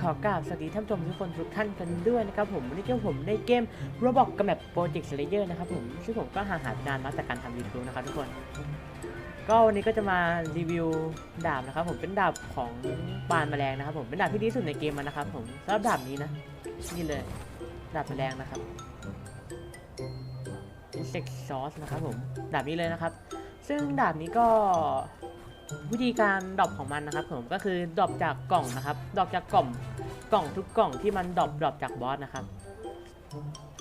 ขอกราบสวัสดีท่านผู้ชมทุกคนทุกท่านกันด้วยนะครับผมวันนี้เกี่ยวผมในเกม Roblox กับแมป Project Slayer นะครับผมซึ่งผมก็ห่างหายนานมาจากการทำ YouTube นะครับทุกคน ก็วันนี้ก็จะมารีวิวดาบนะครับผมเป็นดาบของปานแมลงนะครับผมเป็นดาบที่ดีสุดในเกมมันนะครับผมสำหรับดาบนี้นะนี่เลยดาบแมลงนะครับ Insect Sauce นะครับผมดาบนี้เลยนะครับ ซึ่งดาบนี้ก็ วิธีการดรอปของมันนะครับผมก็คือดรอปจากกล่องนะครับดรอปจากกล่องกล่องทุกกล่องที่มันดรอปดรอปจากบอสนะครับ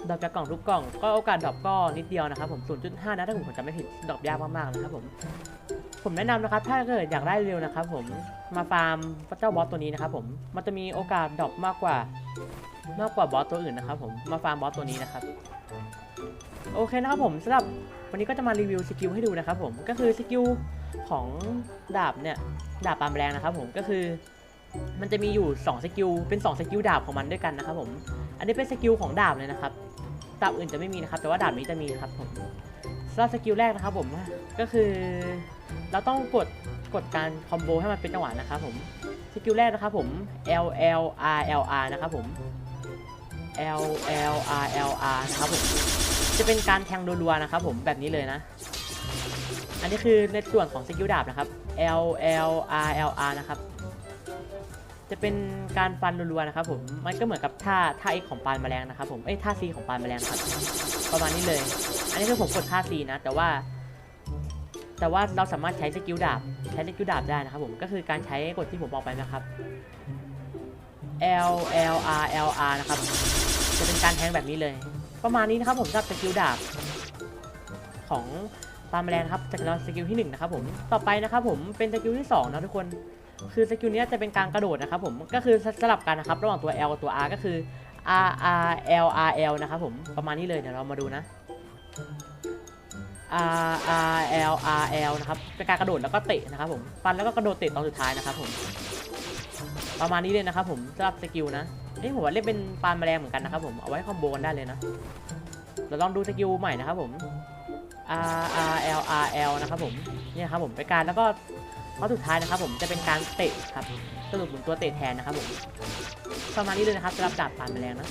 ดรอปจากกล่องทุกกล่อง ก็โอกาสดรอปก็นิดเดียวนะครับผม 0.5 นะถ้าผมจำไม่ผิดดรอปยากมากๆนะครับผมผมแนะนำนะครับ ถ้าเกิดอยากได้เร็วนะครับผมมาฟาร์มเจ้าบอสตัวนี้นะครับผมมันจะมีโอกาสดรอปมากกว่ามากกว่าบอสตัวอื่นนะครับผมมาฟาร์มบอสตัวนี้นะครับ โอเคนะครับผมสำหรับวันนี้ก็จะมารีวิวสกิลให้ดูนะครับผมก็คือสกิลของดาบเนี่ยดาบปามแรงนะครับผมก็คือ มันจะมีอยู่2สกิลเป็น2สกิลดาบของมันด้วยกันนะครับผมอันนี้เป็นสกิลของดาบเลยนะครับดาบอื่นจะไม่มีนะครับ แต่ว่าดาบนี้จะมีนะครับผมสำหรับสกิลแรกนะครับผมก็คือ เราต้องกดกดการคอมโบให้มันเป็นจังหวะนะครับผมสกิลแรกนะครับผม L L R L R นะครับผม L L R L R นะครับผม จะเป็นการแทงรัวๆนะครับผมแบบนี้เลยนะ อันนี้คือในส่วนของสกิลดาบนะครับ L L R L R นะครับ จะเป็นการฟันรัวๆนะครับผม มันก็เหมือนกับท่าท่า X ของปานแมลงนะครับผมเอ้ยท่า C ของปานแมลงครับ ประมาณนี้เลย อันนี้คือผมกดท่า C นะ แต่ว่า แต่ว่าเราสามารถใช้สกิลดาบ ใช้สกิลดาบได้นะครับผม ก็คือการใช้กดที่ผมบอกไปนะครับ L L R L R นะครับ จะเป็นการแทงแบบนี้เลย ประมาณนี้นะครับผมสำหรับสกิลดาบของปาล์มแมลงนครับจากเราสกิลที่1นะครับผมต่อไปนะครับผมเป็นสกิลที่2นะทุกคนคือสกิลนี้จะเป็นการกระโดดนะครับผมก็คือสลับกันนะครับระหว่างตัว L กับตัว R ก็คือ R R L R L นะครับผมประมาณนี้เลยเดี๋ยวเรามาดูนะ R R L R L นะครับเป็นการกระโดดแล้วก็เตะนะครับผมฟันแล้วก็กระโดดเตะตอนสุดท้ายนะครับผม ประมาณนี้เลยนะครับผมสำหรับสกิลนะนี่ผมว่าเล่นเป็นปานแมลงเหมือนกันนะครับผมเอาไว้คอมโบกันได้เลยนะเราลองดูสกิลใหม่นะครับผม R R L R L นะครับผมเนี่ยครับผมเป็นการแล้วก็ข้อสุดท้ายนะครับผมจะเป็นการเตะครับสรุปเหมือนตัวเตะแทนนะครับผมประมาณนี้เลยนะครับสำหรับดาบปานแมลงนะ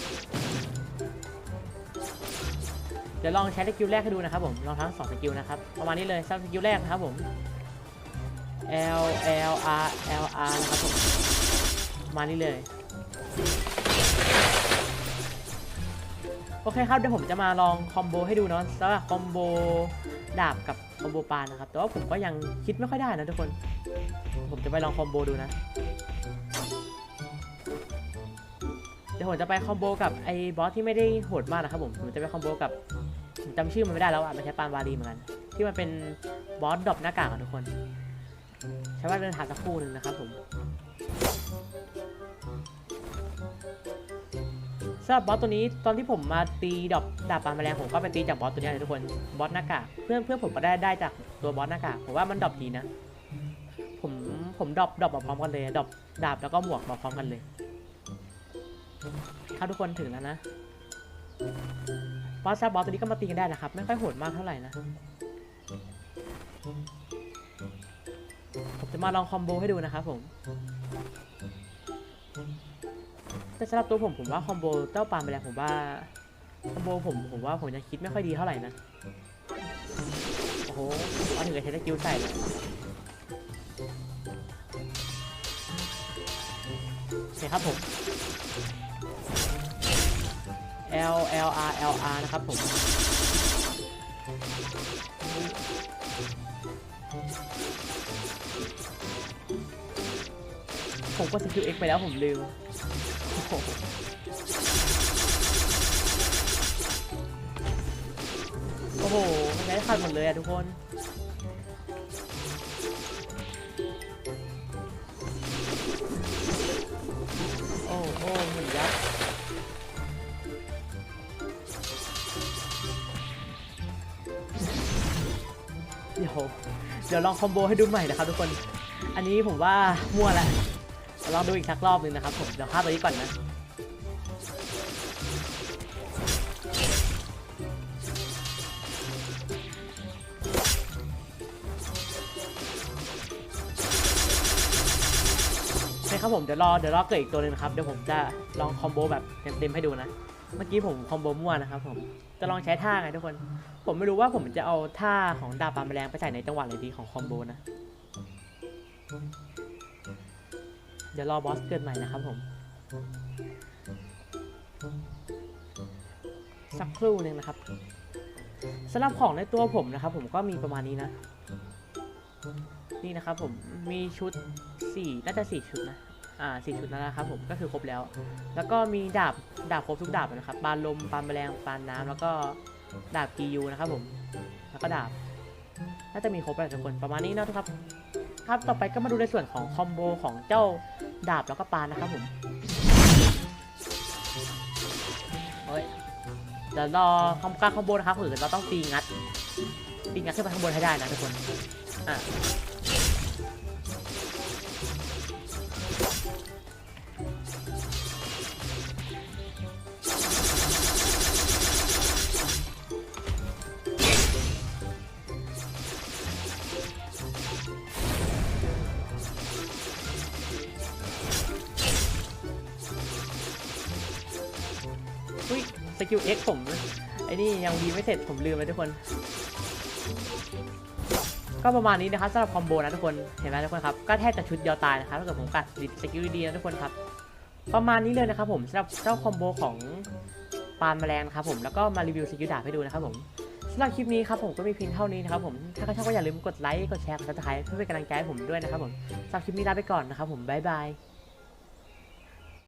เดี๋ยวลองใช้สกิลแรกให้ดูนะครับผมลองทั้งสองสกิลนะครับประมาณนี้เลยสำหรับสกิลแรกนะครับผม L L R L R นะครับผม มานี้เลย โอเคครับเดี๋ยวผมจะมาลองคอมโบให้ดูเนาะสำหรับคอมโบดาบกับคอมโบปานนะครับ แต่ว่าผมก็ยังคิดไม่ค่อยได้นะทุกคน ผมจะไปลองคอมโบดูนะ เดี๋ยวผมจะไปคอมโบกับไอ้บอสที่ไม่ได้โหดมากนะครับผม ผมจะไปคอมโบกับผมจำชื่อมันไม่ได้แล้วอะมันใช้ปานวารีเหมือนกัน ที่มันเป็นบอสดรอปหน้ากากอะทุกคน ใช้ว่าเดินทางสักคู่หนึ่งนะครับผม สำหรับบอสตัวนี้ตอนที่ผมมาตีดอกดาบปาแมลงผมก็ไปตีจากบอสตัวนี้เลยทุกคนบอสหน้ากากเพื่อนเพื่อนผมก็ได้ได้จากตัวบอสหน้ากากผมว่ามันดรอปดีนะ ผมผมดรอปดรอปมาพร้อมกันเลยดรอปดาบแล้วก็หมวกมาพร้อมกันเลยครับทุกคนถึงแล้วนะบอสซาบอสตัวนี้ก็มาตีกันได้นะครับ ไม่ค่อยโหดมากเท่าไหร่นะผมจะมาลองคอมโบให้ดูนะครับผม แต่สำหรับตัวผมผมว่าคอมโบเจ้าปานไปแล้วผมว่าคอมโบผมผมว่าผมจะคิดไม่ค่อยดีเท่าไหร่นะ โอ้โหเอาถึงกับใช้สกิลใส่เลยโอเคครับผม L L R L R นะครับผม ผมก็สกิล X ไปแล้วผมลืม โอ้โห มันได้ขาดหมดเลยอะทุกคนโอ้โอ้หนึ่งยับษ์เดี๋ยวเดี๋ยวลองคอมโบให้ดูใหม่นะครับทุกคน อันนี้ผมว่ามั่วแล้ว ลองดูอีกสักรอบหนึ่งนะครับผมเดี๋ยวฆ่าตัวนี้ก่อนนะโอเครับผมเดี๋ยวรอเดี๋ยวรอเกิดอีกตัวหนึงนะครับเดี๋ยวผมจะลองคอมโบแบบเต็มๆให้ดูนะ เมื่อกี้ผมคอมโบมั่วนะครับผมจะลองใช้ท่าไงทุกคน ผมไม่รู้ว่าผมจะเอาท่าของดาบปลาแมลงไปใส่ในจังหวะไหนดีของคอมโบนะ เดี๋ยวรอบอสเกิดใหม่นะครับผม สักครู่หนึ่งนะครับสำหรับของในตัวผมนะครับ ผมก็มีประมาณนี้นะ นี่นะครับผมมีชุดสี่น่าจะสี่ชุดนะอ่าสี่ชุดแล้วนะครับผมก็คือครบแล้ว แล้วก็มีดาบดาบครบทุกดาบนะครับปานลมปานแมลงปานน้ำแล้วก็ดาบกียูนะครับผมแล้วก็ดาบน่าจะมีครบแล้วทุกคนประมาณนี้นะครับ ครับต่อไปก็มาดูในส่วนของคอมโบของเจ้า ดาบแล้วก็ปานนะครับผมเฮ้ยเดี๋ยวรอคอมการคอมโบนะครับคือเราต้องตีงัดตีงัดขึ้นไปข้างบนให้ได้นะทุกคนอะ อุ้ยสกิล X ผมไอ้นี่ยังดีไม่เสร็จผมลืมไปทุกคน ก็ประมาณนี้นะครับสำหรับคอมโบนะทุกคนเห็นไหมทุกคนครับก็แทบจะชุดเดียวตายนะครับถ้าเกิดผมกัดสกิลดีนะทุกคนครับ ประมาณนี้เลยนะครับผมสำหรับเจ้าคอมโบของปานแมลงนะครับผมแล้วก็มารีวิวสกิลดาบให้ดูนะครับผมสำหรับคลิปนี้ครับผมก็มีเพียงเท่านี้นะครับผม ถ้าใครชอบก็อย่าลืมกดไลค์ กดแชร์ กดซับสไคร์เพื่อเป็นกำลังใจให้ผมด้วยนะครับผมสำหรับคลิปนี้ลาไปก่อนนะครับผม บ๊ายบาย